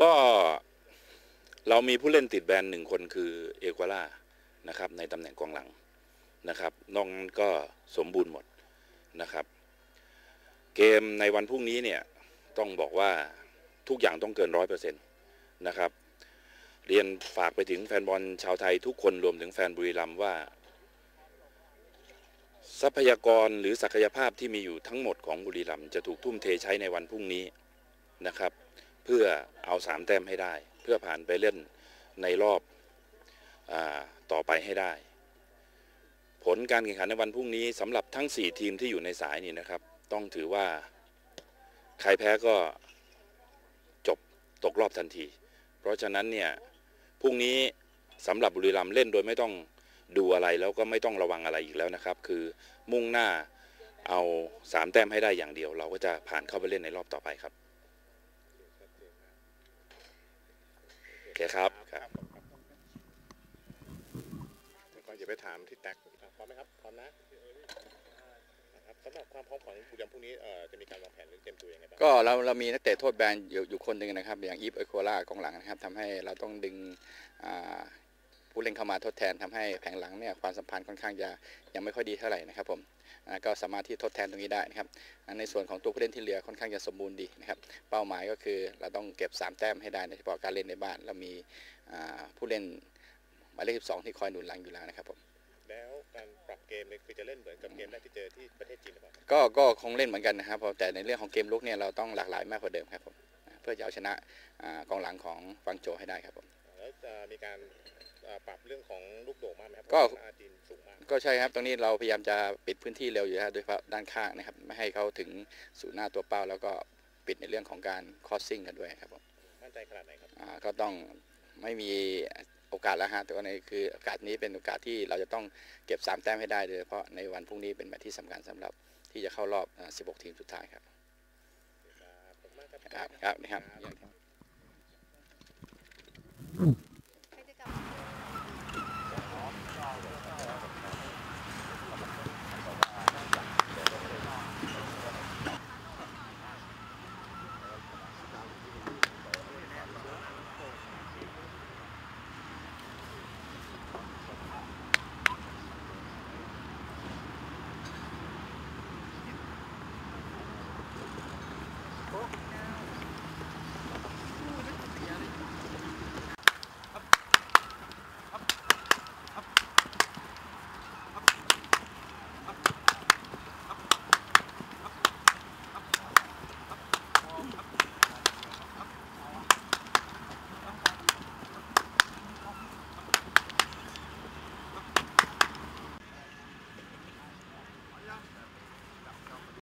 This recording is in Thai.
ก็เรามีผู้เล่นติดแบนหนึ่งคนคือเอกวาล่านะครับในตำแหน่งกองหลังนะครับนอกนั้นก็สมบูรณ์หมดนะครับ เกมในวันพรุ่งนี้เนี่ยต้องบอกว่าทุกอย่างต้องเกินร้อยเปอร์เซ็นต์นะครับ เรียนฝากไปถึงแฟนบอลชาวไทยทุกคนรวมถึงแฟนบุรีรัมย์ว่า ทรัพยากรหรือศักยภาพที่มีอยู่ทั้งหมดของบุรีรัมย์จะถูกทุ่มเทใช้ในวันพรุ่งนี้นะครับ เพื่อเอาสามแต้มให้ได้ เพื่อผ่านไปเล่นในรอบอต่อไปให้ได้ ผลการแข่งขันในวันพรุ่งนี้สำหรับทั้ง 4 ทีมที่อยู่ในสายนี่นะครับ ต้องถือว่าใครแพ้ก็จบตกรอบทันที เพราะฉะนั้นเนี่ยพรุ่งนี้สำหรับบุรีรัมย์เล่นโดยไม่ต้องดูอะไรแล้วก็ไม่ต้องระวังอะไรอีกแล้วนะครับ คือมุ่งหน้าเอาสามแต้มให้ได้อย่างเดียว เราก็จะผ่านเข้าไปเล่นในรอบต่อไปครับโอเคครับครับ แล้วก็อย่าไปถามที่แท็กพร้อมไหมครับพร้อมนะนะครับสำหรับความพร้อมของบุรีรัมย์พรุ่งนี้เอ่อจะมีการวางแผนหรือเตรียมตัวยังไงบ้างก็เราเรามีนักเตะโทษแบนอยู่อยู่คนหนึ่งนะครับ อย่างอีฟเอโคล่ากองหลังนะครับทำให้เราต้องดึงผู้เล่นเข้ามาทดแทนทำให้แผงหลังเนี่ยความสัมพันธ์ค่อนข้างจะยังไม่ค่อยดีเท่าไหร่นะครับผมก็สามารถที่ทดแทนตรงนี้ได้นะครับในส่วนของตัวผู้เล่นที่เหลือค่อนข้างจะสมบูรณ์ดีนะครับเป้าหมายก็คือเราต้องเก็บ 3 แต้มให้ได้ในเฉพาะการเล่นในบ้านเรามีผู้เล่น หมายเลข 12 ที่คอยหนุนหลังอยู่แล้วนะครับผมแล้วการปรับเกมเนี่ยคือจะเล่นเหมือนกับเกมแรกที่เจอที่ประเทศจีนหรือเปล่าก็ก็คงเล่นเหมือนกันนะครับเพราะแต่ในเรื่องของเกมลุกเนี่ยเราต้องหลากหลายมากกว่าเดิมครับผมอ่าเพื่อจะเอาชนะอ่ากองหลังของฟังโจให้ได้ครับผมแล้วจะมีการเอ่อปรับเรื่องของลูกโด่งมากไหมครับก็ เพราะว่าจีนสูงมากก็ใช่ครับ ตรงนี้เราพยายามจะปิดพื้นที่เร็วอยู่แล้วโดยเฉพาะด้านข้างนะครับ ไม่ให้เขาถึงสู่หน้าตัวเป้า แล้วก็ปิดในเรื่องของการคอสซิ่งกันด้วยครับผมมั่นใจขนาดไหนครับ อ่าก็ต้องไม่มี โอกาสแล้วฮะแต่ว่าในคือโอกาสนี้เป็นโอกาสที่เราจะต้องเก็บ 3 แต้มให้ได้โดยเฉพาะในวันพรุ่งนี้เป็นแมตช์ที่สำคัญสำหรับที่จะเข้ารอบอ่า16 ทีมสุดท้ายครับครับขอบคุณมากครับครับครับนี่ครับ